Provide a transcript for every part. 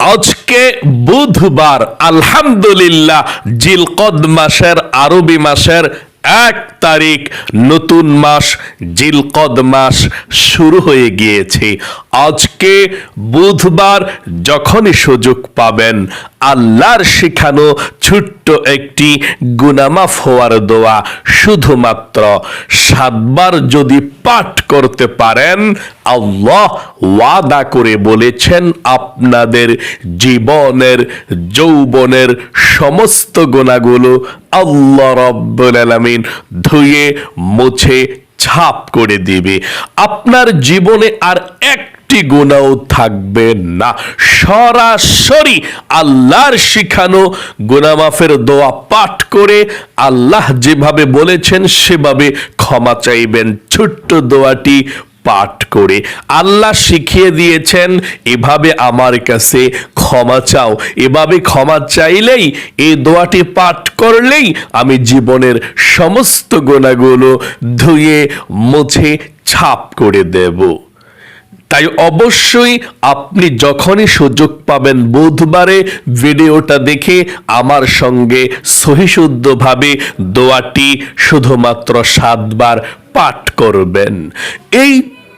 আজকে বুধবার, আলহামদুলিল্লাহ, জিলকদ মাসের, আরবি মাসের এক তারিখ, নতুন মাস, জিলকদ মাস শুরু হয়ে গিয়েছে। আজকে বুধবার যখনই সুযোগ পাবেন আল্লাহর শিখানো ছোট্ট একটি গুনামাফ হওয়ার দোয়া শুধুমাত্র সাতবার যদি পাঠ করতে পারেন, আল্লাহ ওয়াদা করে বলেছেন, আপনাদের জীবনের, যৌবনের সমস্ত গুণাগুলো আল্লাহ রব্বুল ধুয়ে, মুছে, ছাপ করে দিবে। আপনার জীবনে আর একটি গুণাও থাকবে না। সরাসরি আল্লাহর শিখানো গুনামাফের দোয়া পাঠ করে আল্লাহ যেভাবে বলেছেন সেভাবে ক্ষমা চাইবেন। ছোট্ট দোয়াটি পাঠ করে আল্লাহ শিখিয়ে দিয়েছেন, এভাবে আমার কাছে ক্ষমা চাও। এভাবে ক্ষমা চাইলেই এই দোয়াটি পাঠ করলেই আমি জীবনের সমস্ত গোনাগুলো ধুয়ে মুছে ছাপ করে দেব। তাই অবশ্যই আপনি যখনই সুযোগ পাবেন বুধবারে ভিডিওটা দেখে আমার সঙ্গে সহিশুদ্ধভাবে দোয়াটি শুধুমাত্র সাতবার পাঠ করবেন। এই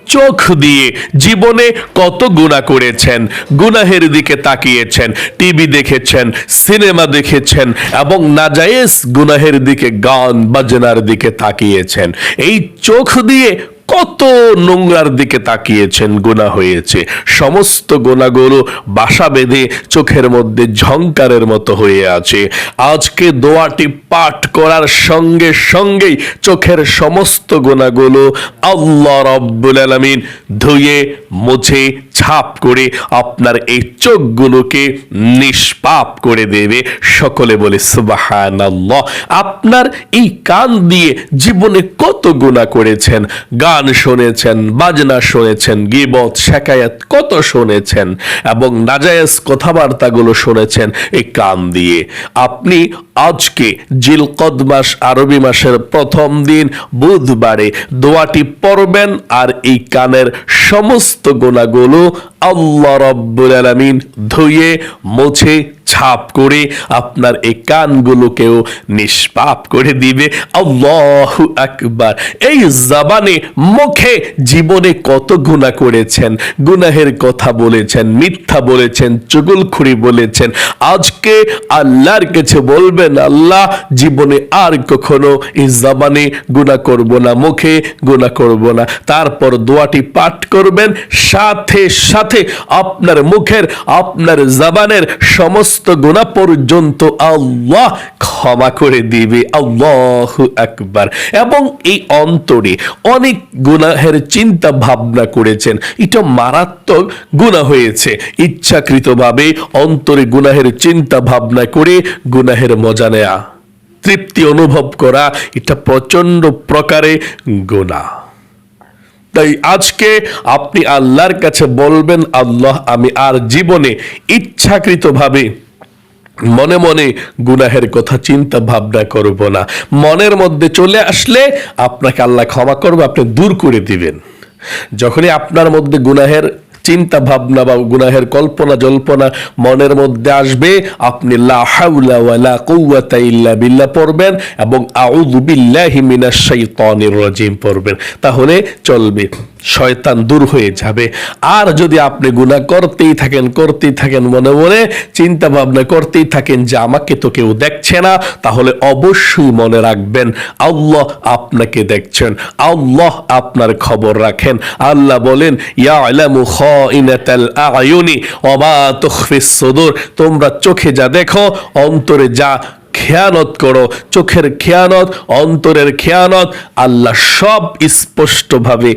চোখ দিয়ে জীবনে কত গুণা করেছেন, গুনাহের দিকে তাকিয়েছেন, টিভি দেখেছেন, সিনেমা দেখেছেন এবং নাজায়েজ গুনাহের দিকে গান বাজনার দিকে তাকিয়েছেন। এই চোখ দিয়ে কত নোংরার দিকে তাকিয়েছেন, গোনা হয়েছে। সমস্ত গোনাগুলো বাসা বেঁধে চোখের মধ্যে ঝংকারের মতো হয়ে আছে। আজকে দোয়াটি পাঠ করার সঙ্গে সঙ্গেই চোখের সমস্ত গোনাগুলো আল্লাহ রব্বুল আলমিন ধুয়ে, মুছে ছাপ করে আপনার এই চোখগুলোকে নিষ্পাপ করে দেবে। সকলে বলে, সুবাহানাল্লাহ। আপনার এই কান দিয়ে জীবনে কত গুণা করেছেন? গান শুনেছেন, বাজনা শুনেছেন, গিবত, শেখায়াত কত শুনেছেন এবং নাজায়েজ কথাবার্তাগুলো শুনেছেন এই কান দিয়ে। আপনি আজকে জিলকদ মাস, আরবি মাসের প্রথম দিন, বুধবারে দোয়াটি পড়বেন আর এই কানের সমস্ত গোনাগুলো আল্লাহ রব্বুল আলমিন ধুয়ে মুছে ছাপ করে আপনার এই কানগুলোকেও নিষ্পাপ করে দিবে। আল্লাহ আকবার। এই জবানে, মুখে জীবনে কত গুণা করেছেন, গুনাহের কথা বলেছেন, মিথ্যা বলেছেন, চুগুলখুরি বলেছেন। আজকে আল্লাহর কাছে বলবেন, আল্লাহ, জীবনে আর কখনো এই জবানে গুণা করব না, মুখে গুণা করব না। তারপর দোয়াটি পাঠ করবেন, সাথে সাথে আপনার মুখের, আপনার জবানের সমস্ত গুণা পর্যন্ত আল্লাহ ক্ষমা করে দিবে। আল্লাহ আকবার। এবং এই অন্তরে অনেক গুনাহের চিন্তা ভাবনা করেছেন। এটা মারাত্মক গুনাহ হয়েছে। ইচ্ছাকৃতভাবে অন্তরে গুনাহের চিন্তা ভাবনা করে গুনাহের মজা নেয়া। তৃপ্তি অনুভব করা, এটা প্রচণ্ড প্রকারে গুনাহ। তাই আজকে আপনি আল্লাহর কাছে বলবেন, আল্লাহ, আমি আর জীবনে ইচ্ছাকৃতভাবে মনে মনে গুনাহের কথা চিন্তা ভাবনা করব না। মনের মধ্যে চলে আসলে আপনাকে আল্লাহ ক্ষমা করবে, আপনি দূর করে দিবেন। যখনই আপনার মধ্যে গুনাহের চিন্তা ভাবনা বা গুনাহের কল্পনা, জল্পনা মনের মধ্যে আসবে। আপনি বিল্লাহ পড়বেন এবং রাজিম পড়বেন। তাহলে চলবে। শয়তান দূর হয়ে যাবে। আর যদি আপনি গুনাহ করতেই থাকেন করতেই থাকেন মনে মনে চিন্তা ভাবনা করতেই থাকেন যে আমাকে তো কেউ দেখছে না, তাহলে অবশ্যই মনে রাখবেন, আল্লাহ আপনাকে দেখছেন, আল্লাহ আপনার খবর রাখেন। আল্লাহ বলেন ইয়া খাইনাতাল আয়ুনি মা তুখফিস সুদূর। তোমরা চোখে যা দেখো অন্তরে যা খেয়ানত করো। চোখের খেয়ানত, অন্তরের খেয়ানত আল্লাহ সব স্পষ্টভাবে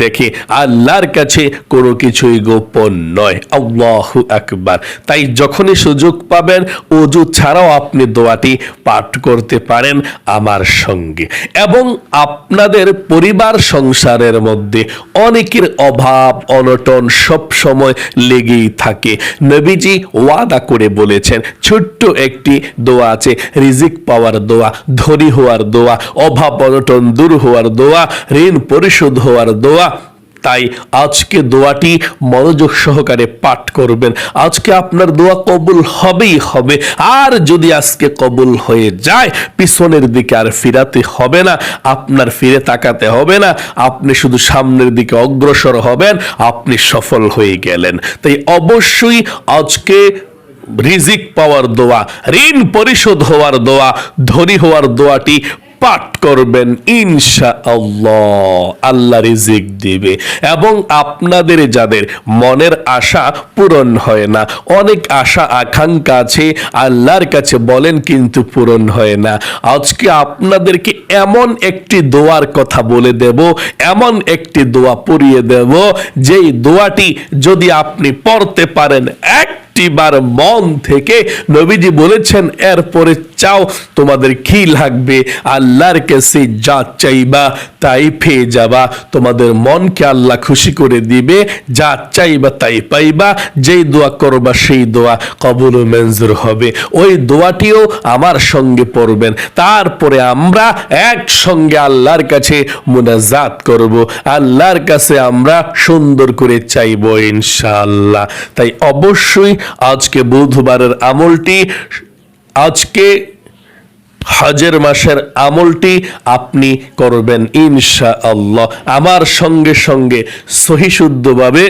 দেখে। আল্লাহর কাছে কোনো কিছুই গোপন নয়। আল্লাহ আকবার। তাই যখনই সুযোগ পাবেন, অজু ছাড়াও আপনি দোয়াটি পাঠ করতে পারেন আমার সঙ্গে। এবং আপনাদের পরিবার সংসারের মধ্যে অনেকের অভাব, অনটন সব সময় লেগেই থাকে। নবীজি ওয়াদা করে বলেছেন, ছোট্ট একটি দোয়া আছে রিজিক পাওয়ার দোয়া, ধনী হওয়ার দোয়া, অভাব অনটন দূর হওয়ার দোয়া, ঋণ পরিশোধ হওয়ার দোয়া। তাই আজকে দোয়াটি মনোযোগ সহকারে পাঠ করবেন। আজকে আপনার দোয়া কবুল হবেই হবে। আর যদি আজকে কবুল হয়ে যায়, পিছনের দিকে আর ফিরাতে হবে না, আপনার ফিরে তাকাতে হবে না, আপনি শুধু সামনের দিকে অগ্রসর হবেন, আপনি সফল হয়ে গেলেন। তাই অবশ্যই আজকে রিজিক পাওয়ার দোয়া, ঋণ পরিশোধ হওয়ার দোয়া, ধনী হওয়ার দোয়াটি পাঠ করবেন ইনশা আল্লাহ আল্লাহ রিজিক দিবে। এবং আপনাদের যাদের মনের আশা পূরণ হয় না, অনেক আশা আকাঙ্ক্ষা আছে, আল্লাহর কাছে বলেন কিন্তু পূরণ হয় না। আজকে আপনাদেরকে এমন একটি দোয়ার কথা বলে দেব, এমন একটি দোয়া পড়িয়ে দেব, যেই দোয়াটি যদি আপনি পড়তে পারেন এক একটিবার মন থেকে নবীজি বলেছেন এরপরে চাও, তোমাদের কি লাগবে? আল্লাহর কাছে যা চাইবা তাই পেয়ে যাবা। তোমাদের মনকে আল্লাহ খুশি করে দিবে, যা চাইবা তাই পাইবা। যেই দোয়া করবা সেই দোয়া কবুল মঞ্জুর হবে। ওই দোয়াটিও আমার সঙ্গে পড়বেন। তারপরে আমরা একসঙ্গে আল্লাহর কাছে মুনাজাত করব। আল্লাহর কাছে আমরা সুন্দর করে চাইব ইনশাআল্লাহ। তাই অবশ্যই আজকে বুধবারের আমলটি আজকে হজের মাসের আমলটি আপনি করবেন ইনশা আল্লাহ আমার সঙ্গে সঙ্গে সহিশুদ্ধভাবে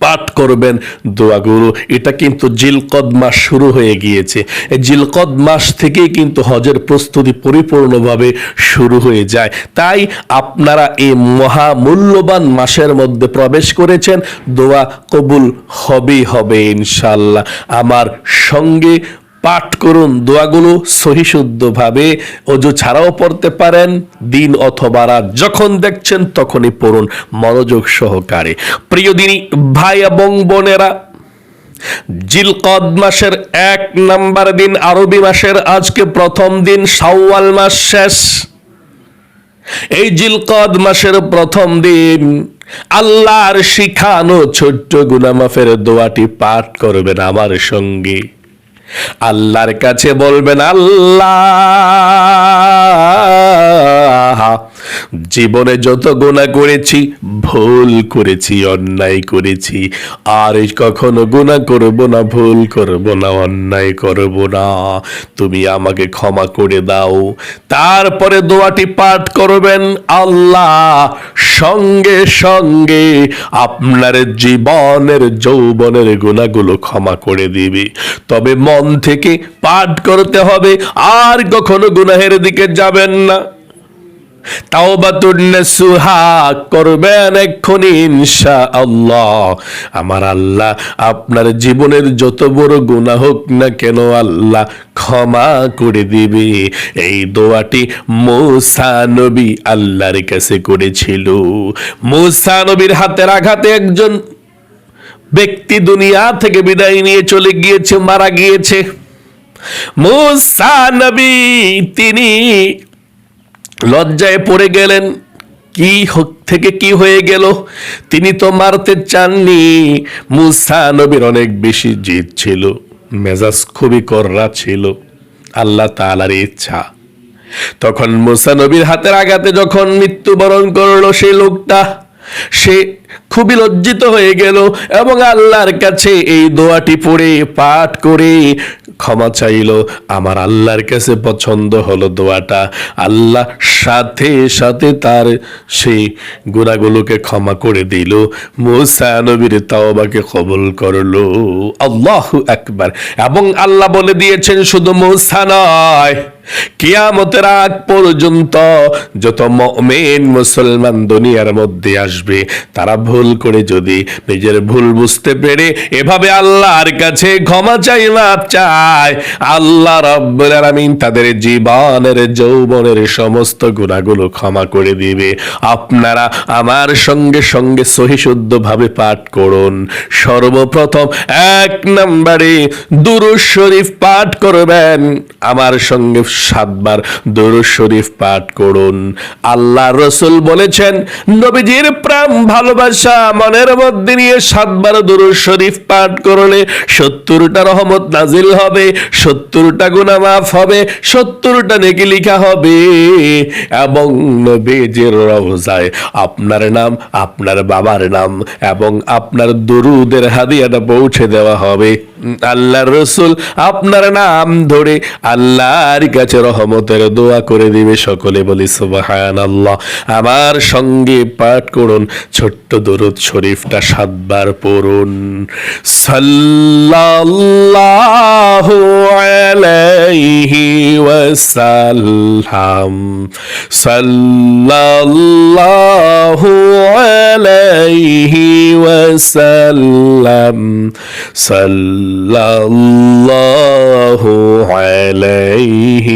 পাঠ করবেন দোয়াগুলো। এটা কিন্তু জিলকদ মাস শুরু হয়ে গিয়েছে। জিলকদ মাস থেকেই কিন্তু হজের প্রস্তুতি পরিপূর্ণভাবে শুরু হয়ে যায়। তাই আপনারা এই মহামূল্যবান মাসের মধ্যে প্রবেশ করেছেন, দোয়া কবুল হবেই হবে ইনশাল্লাহ আমার সঙ্গে পাঠ করুন, দোয়াগুলো সহিশুদ্ধভাবে অজু ছাড়াও পড়তে পারেন, দিন অথবা রাত যখন দেখছেন তখনই পড়ুন মনোযোগ সহকারে। প্রিয় দিনী, ভাই এবং বোনেরা, জিলকদ মাসের এক নাম্বার দিন, আরবি মাসের আজকে প্রথম দিন, শাওয়াল মাস শেষ। এই জিলকদ মাসের প্রথম দিন, আল্লাহর শিখানো ছোট্ট গুনামাফের দোয়াটি পাঠ করবেন আমার সঙ্গে। আল্লাহর কাছে বলবেন, আল্লাহ, জীবনে যত গুণা করেছি, ভুল করেছি, অন্যায় করেছি। আর কখনো গুণা করব না, ভুল করব না, অন্যায় করব না। তুমি আমাকে ক্ষমা করে দাও। তারপরে দোয়াটি পাঠ করবেন, আল্লাহ সঙ্গে সঙ্গে আপনার জীবনের যৌবনের গুণাগুলো ক্ষমা করে দিবে। তবে মন থেকে পাঠ করতে হবে, আর কখনো গুনাহের দিকে যাবেন না। সুহা করবেন এক্ষুনি ইনশা আল্লাহ আমার আল্লাহ, আপনার জীবনের যত বড় গুণা হোক না কেন আল্লাহ ক্ষমা করে দিবে। এই দোয়াটি নবী আল্লাহর কাছে করেছিল। নবীর হাতের আঘাতে একজন ব্যক্তি দুনিয়া থেকে বিদায় নিয়ে চলে গিয়েছে, মারা গিয়েছে। মুসা নবী, তিনি লজ্জায় পড়ে গেলেন। কি থেকে কি হয়ে গেল? তিনি তো মারতে চাননি। মুসা নবীর অনেক বেশি জিদ ছিল। মেজাজ খুবই কররা ছিল। আল্লাহ তালার ইচ্ছা। তখন মুসা নবীর হাতের আঘাতে যখন মৃত্যুবরণ করল সেই লোকটা, সে খুবই লজ্জিত হয়ে গেল এবং আল্লাহর কাছে এই দোয়াটি পড়ে, পাঠ করে ক্ষমা চাইল। আমার আল্লাহর কাছে পছন্দ হলো দোয়াটা। আল্লাহ সাথে সাথে তার সেই গুণাগুলোকে ক্ষমা করে দিল। মুসা নবীর তাওবাকে কবল করল। আল্লাহ একবার এবং আল্লাহ বলে দিয়েছেন, শুধু মুসা নয় কিয়ামতের আগ পর্যন্ত যত মমেন মুসলমান দুনিয়ার মধ্যে আসবে, তারা ভুল করে যদি নিজের ভুল বুঝতে পেরে এভাবে আল্লাহর কাছে ক্ষমা চাই চায় আল্লাহ তাদের জীবনের, যৌবনের সমস্ত গুণাগুলো ক্ষমা করে দিবে। আপনারা আমার সঙ্গে সঙ্গে সহিশুদ্ধ ভাবে পাঠ করুন। সর্বপ্রথম এক নম্বরে দুরুজ শরীফ পাঠ করবেন। আমার সঙ্গে সাতবার দরুদ শরীফ পাঠ করুন। আল্লাহ রসুল বলেছেন, নবীজির প্রেম ভালোবাসা মনের মধ্যে নিয়ে সাতবার দরুদ শরীফ পাঠ করলে সত্তরটা রহমত নাজিল হবে, সত্তরটা গুণা মাফ হবে, সত্তরটা নেকি লিখা হবে। এবং নবীজির রওজায় আপনার নাম, আপনার বাবার নাম এবং আপনার দরুদের হাদিয়াটা পৌঁছে দেওয়া হবে। আল্লাহ রসুল আপনার নাম ধরে আল্লাহর কাছে রহমতের দোয়া করে দিবে সকলে, বলি সুবাহান আল্লাহ আমার সঙ্গে পাঠ করুন, ছোট্ট দরুদ শরীফটা সাতবার পড়ুন। আলাইহি ওয়াসাল্লাম। আলাইহি ওয়াসাল্লাম। সাল্লাল্লাহু আলাইহি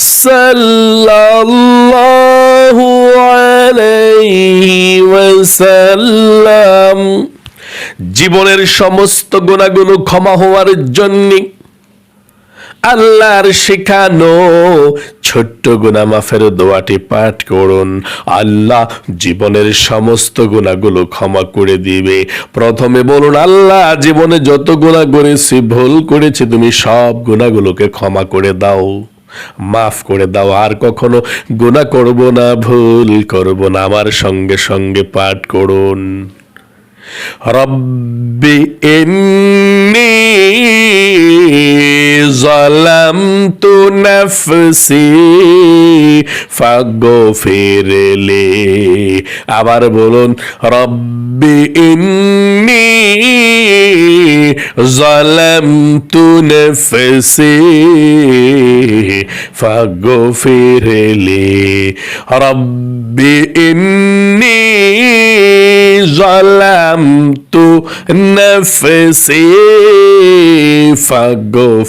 ওয়াসাল্লাম সাল্লাল্লাহু আলাইহি ওয়াসাল্লাম। জীবনের সমস্ত গুণাগুলো ক্ষমা হওয়ার জন্য আল্লাহর শেখানো ছোট্ট গুণা মাফের দোয়াটি পাঠ করুন। আল্লাহ জীবনের সমস্ত গুণাগুলো ক্ষমা করে দিবে। প্রথমে বলুন, আল্লাহ জীবনে যত গুণা করেছি ভুল করেছি, তুমি সব গুণাগুলোকে ক্ষমা করে দাও। মাফ করে দাও, আর কখনো গুণা করব না, ভুল করব না, আমার সঙ্গে সঙ্গে পাঠ করুন। রব্বি ইন্নি ظلمت نفسي فاغفر لي আবার বলুন রব্বি ইন্নি ظلمت نفسي فاغفر لي ربي إني ظلمت نفسي فاغفر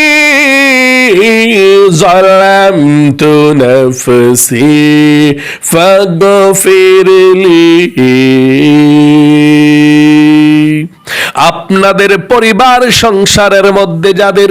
ظلمت نفسي فاغفر لي আপনাদের পরিবার সংসারের মধ্যে যাদের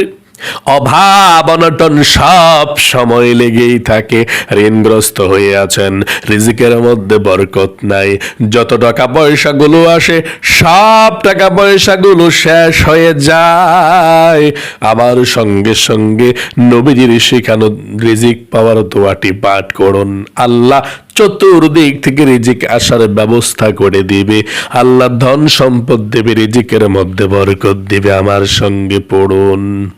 অভাব, অনটন সব সময় লেগেই থাকে। ঋণগ্রস্ত হয়ে আছেন, রিজিকের মধ্যে বরকত নাই। যত টাকা পয়সাগুলো আসে, সব টাকা পয়সাগুলো শেষ হয়ে যায়। আমার সঙ্গে সঙ্গে নবীজির শেখানো রিজিক পাওয়ার দোয়াটি পাঠ করুন। আল্লাহ চতুর্দিক থেকে রিজিক আসার ব্যবস্থা করে দিবে। আল্লাহ ধন সম্পদ দেবে, রিজিকের মধ্যে বরকত দিবে। আমার সঙ্গে পড়ুন।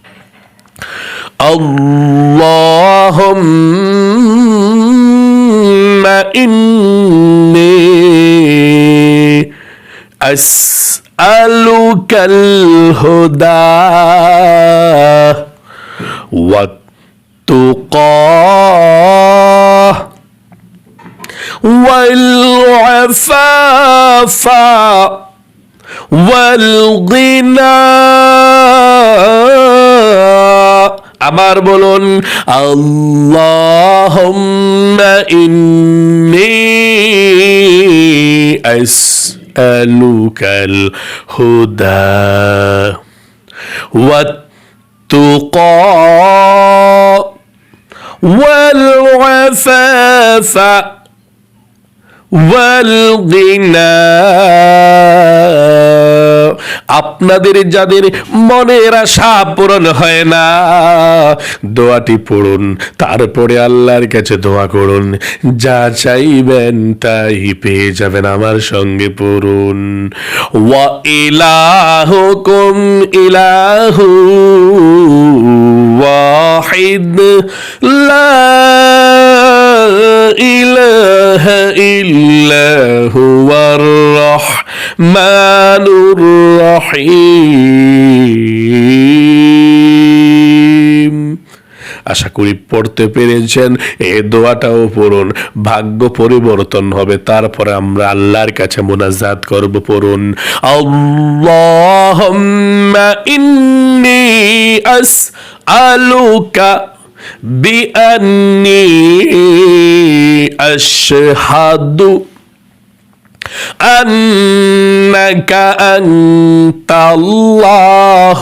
اللهم إني أسألك الهدى والتقى والعفاف والغنى আবার বলুন আল্লাহুম্মা ইন্নি আসআলুকাল হুদা والتقى والعفاف والغنى আপনাদের যাদের মনের আশা পূরণ হয় না, দোয়াটি পড়ুন, তারপরে আল্লাহর কাছে দোয়া করুন। যা চাইবেন তাই পেয়ে যাবেন আমার সঙ্গে পড়ুন। ওয়া ইলাহুকুম ইলাহু। واحد. لا إله إلا هو الرحمن الرحيم. আশা করি পড়তে পেরেছেন এ দোয়াটাও পড়ুন ভাগ্য পরিবর্তন হবে তারপরে আমরা আল্লাহর কাছে মোনাজাত করব পড়ুন আল্লাহুম্মা ইন্নী আসআলুকা بأني أشهد أنك أنت الله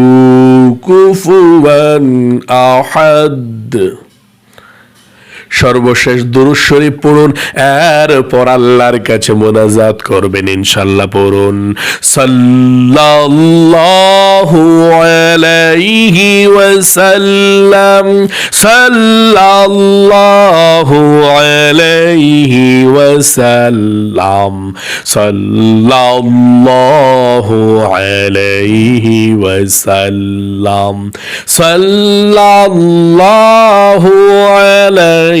كفوا أحد. সর্বশেষ দুরুদ শরীফ পড়ুন, এরপর আল্লাহর কাছে মোনাজাত করবেন ইনশাল্লাহ পড়ুন। সাল্লাল্লাহু আলাইহি ওয়াসাল্লাম, সাল্লাল্লাহু আলাইহি ওয়াসাল্লাম, সাল্লাল্লাহু আলাইহি ওয়াসাল্লাম, সাল্লাল্লাহু আলাইহি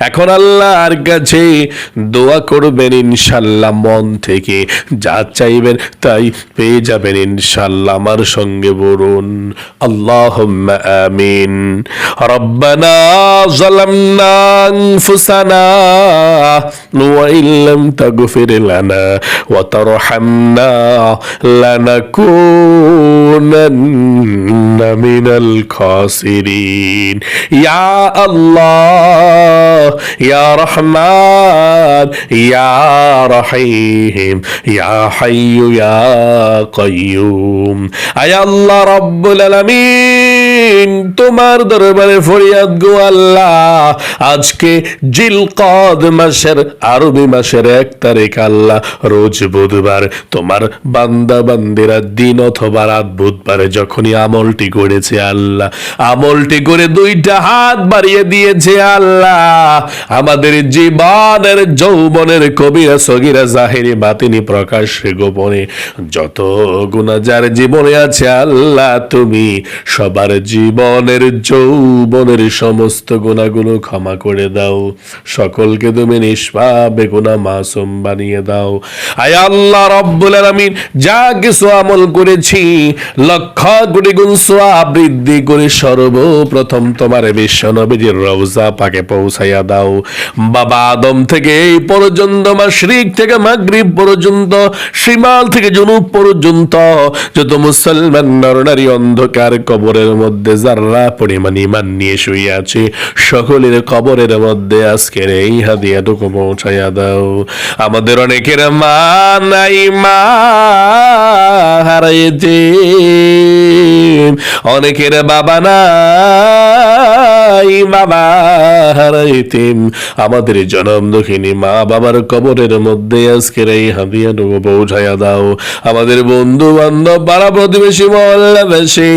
এখন আল্লাহর কাছে দোয়া করবেন ইনশাল্লাহ মন থেকে যা চাইবেন তাই পেয়ে যাবেন ইনশাল্লাহ আমার সঙ্গে বলুন আল্লাহ আমিন রব্বানা ظلمنا أنفسنا وإن لم تغفر لنا وترحمنا لنكونن من الخاسرين يا الله ইয়া রহমান ইয়া রহিম ইয়া হাইয়ু ইয়া কয়্যুম আয় আল্লাহ রব্বুল আলামিন তোমার দরবারে ফরিয়াদ গো আল্লাহ। আজকে জিলকদ মাসের আরবি মাসের এক তারিখ আল্লাহ, রোজ বুধবার তোমার বান্দা বান্দিরা দিন অথবা রাত বুধবারে যখনই আমলটি করেছে আল্লাহ, আমলটি করে দুইটা হাত বাড়িয়ে দিয়েছে আল্লাহ। আমাদের জীবনের যৌবনের কবিরা সগিরা জাহেরি বাতিনি প্রকাশ্যে গোপনে, যত গুণা যার জীবনে আছে আল্লাহ, তুমি সবার জীবনের যৌবনের সমস্ত গুণাগুলো ক্ষমা করে দাও। সকলকে তুমি নিষ্পাপে গুণা মাসুম বানিয়ে দাও। আয় আল্লাহ রব্বুল আলামিন, যা কিছু আমল করেছি লক্ষ কোটি গুণ সোয়াব বৃদ্ধি করে সর্বপ্রথম তোমার বিশ্ব নবীজির রওজা পাকে পৌঁছাইয়া দাও। বাবা আদম থেকে এই পর্যন্ত, মাশরিক থেকে মাগরিব পর্যন্ত, শিমাল থেকে জুনুব পর্যন্ত, যত মুসলমান নরনারী অন্ধকার কবরের মধ্যে যারা পরিমাণ ইমান নিয়ে শুয়ে আছে, সকলের কবরের মধ্যে আজকের এই হাদিয়াটুকু পৌঁছাইয়া দাও। আমাদের অনেকের মা নাই, মা হারাইতে অনেকের বাবা নাই, বাবা হারাইতেম আমাদের জনম দুঃখিনী মা বাবার কবরের মধ্যে আজকের এই হাদিয়াটুকু পৌঁছাইয়া দাও। আমাদের বন্ধু বান্ধব পাড়া প্রতিবেশী মহল্লাবাসী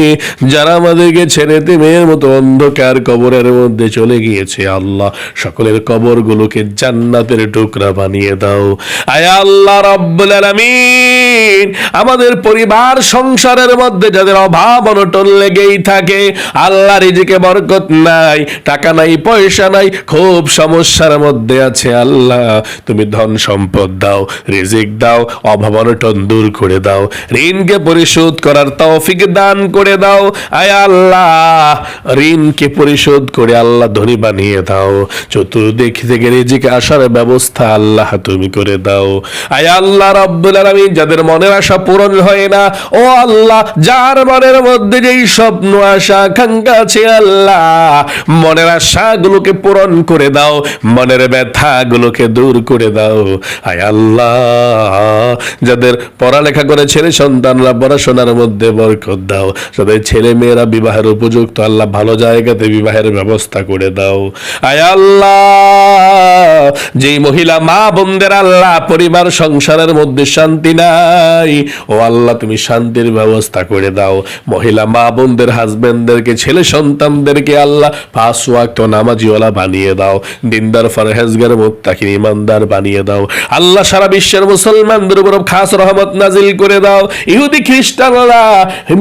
যারা আমাদেরকে আমাদেরকে ছেড়ে মেয়ের মতো অন্ধকার কবরের মধ্যে চলে গিয়েছে আল্লাহ। সকলের কবরগুলোকে জান্নাতের টুকরা বানিয়ে দাও। আয় আল্লাহ রব্বুল আলামিন। আমাদের পরিবার সংসারের মধ্যে যাদের অভাব অনটন লেগেই থাকে আল্লাহ রিজিকে বরকত নাই, টাকা নাই, পয়সা নাই, খুব সমস্যার মধ্যে আছে আল্লাহ। তুমি ধন সম্পদ দাও, রিজিক দাও, অভাব অনটন দূর করে দাও, ঋণকে পরিশোধ করার তৌফিক দান করে দাও। আয় আল্লাহ ঋণকে পরিশোধ করে আল্লাহ ধনী বানিয়ে দাও। চতুর্দিক থেকে রিজিকে আসার ব্যবস্থা আল্লাহ তুমি করে দাও। আয় আল্লাহ যাদের মনের আশা পূরণ হয় না, ও আল্লাহ, যার মনের মধ্যে যেই স্বপ্ন, আশা, আকাঙ্ক্ষা আছে আল্লাহ, মনের পূরণ করে দাও, মনের দূর করে দাও। আয় আল্লাহ, যাদের পড়ালেখা করে ছেলে সন্তানরা পড়াশোনার মধ্যে বরকত দাও। যাদের ছেলে মেয়েরা বিবাহের উপযুক্ত, আল্লাহ ভালো জায়গাতে বিবাহের ব্যবস্থা করে দাও। আয় আল্লাহ, যেই মহিলা, মা বোনদের আল্লাহ, পরিবার, সংসারের মধ্যে শান্তি নাই, ও আল্লাহ তুমি শান্তির ব্যবস্থা করে দাও। মহিলা, মা বোনদের হাজবেন্ডদেরকে ছেলে সন্তানদেরকে আল্লাহ পাঁচ ওয়াক্ত নামাজিওয়ালা বানিয়ে দাও। দিনদার, ফরহেজগার, মোত্তাকিন, ইমানদার বানিয়ে দাও। আল্লাহ সারা বিশ্বের মুসলমানদের উপর খাস রহমত নাজিল করে দাও। ইহুদি খ্রিস্টানরা,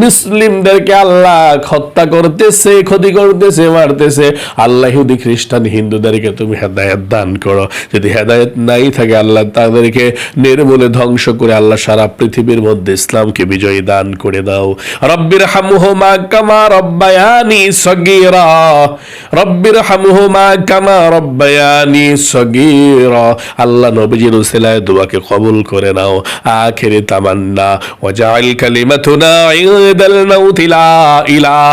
মুসলিমদেরকে আল্লাহ হত্যা করতেছে, ক্ষতি করতেছে, মারতেছে। আল্লাহ ইহুদি খ্রিস্টান হিন্দুদেরকে তুমি হেদায়ত দান করো, যদি হেদায়ত নাই থাকে, আল্লাহ তাদেরকে নির্মূলে ধ্বংস করে আল্লাহ সারা পৃথিবীর মধ্যে ইসলামকে বিজয়ী দান করে দাও। রব্বির হামুহুমা কামা রব্বায়ানি সগীরা। রব্বির হামুহুমা কামা রব্বায়ানি সগীরা। আল্লাহ নবীজির উসিলায় দোয়াকে কবুল করে নাও। আখিরি তামান্না। ওয়াজআল কালিমাতুনা ইনদাল মাউত লা ইলাহা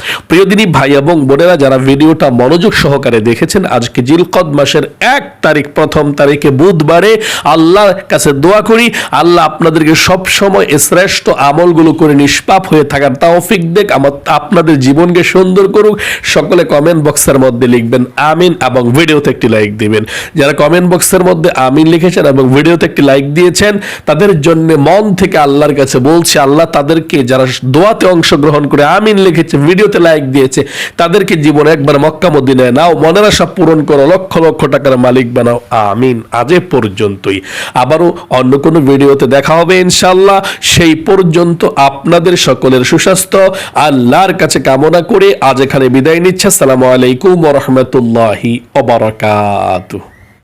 ওয়াসাল্লাম প্রিয় দিনী ভাই এবং বোনেরা, যারা ভিডিওটা মনোযোগ সহকারে দেখেছেন, আজকে জিলকদ মাসের এক তারিখ, প্রথম তারিখে বুধবারে আল্লাহর কাছে দোয়া করি। আল্লাহ আপনাদেরকে সব সময় শ্রেষ্ঠ আমলগুলো করে নিষ্পাপ হয়ে থাকার তৌফিক দেখ আমার আপনাদের জীবনকে সুন্দর করুক। সকলে কমেন্ট বক্সের মধ্যে লিখবেন, আমিন এবং ভিডিওতে একটি লাইক দিবেন। যারা কমেন্ট বক্সের মধ্যে আমিন লিখেছেন এবং ভিডিওতে একটি লাইক দিয়েছেন, তাদের জন্য মন থেকে আল্লাহর কাছে বলছি, আল্লাহ তাদেরকে যারা দোয়াতে অংশগ্রহণ করে আমিন লিখেছে ভিডিওতে লাইক দিয়েছে, তাদেরকে জীবনে একবার মক্কা মদিনায় নাও, মনের আশা পূরণ করো, লক্ষ লক্ষ টাকার মালিক বানাও, আমিন, আজ পর্যন্তই। আবারও অন্য কোনো ভিডিওতে দেখা হবে ইনশাল্লাহ সেই পর্যন্ত আপনাদের সকলের সুস্বাস্থ্য, আল্লাহর কাছে কামনা করে আজ এখানে বিদায় নিচ্ছে, আসসালামু আলাইকুম রহমতুল্লাহি ওবরাকাতুহ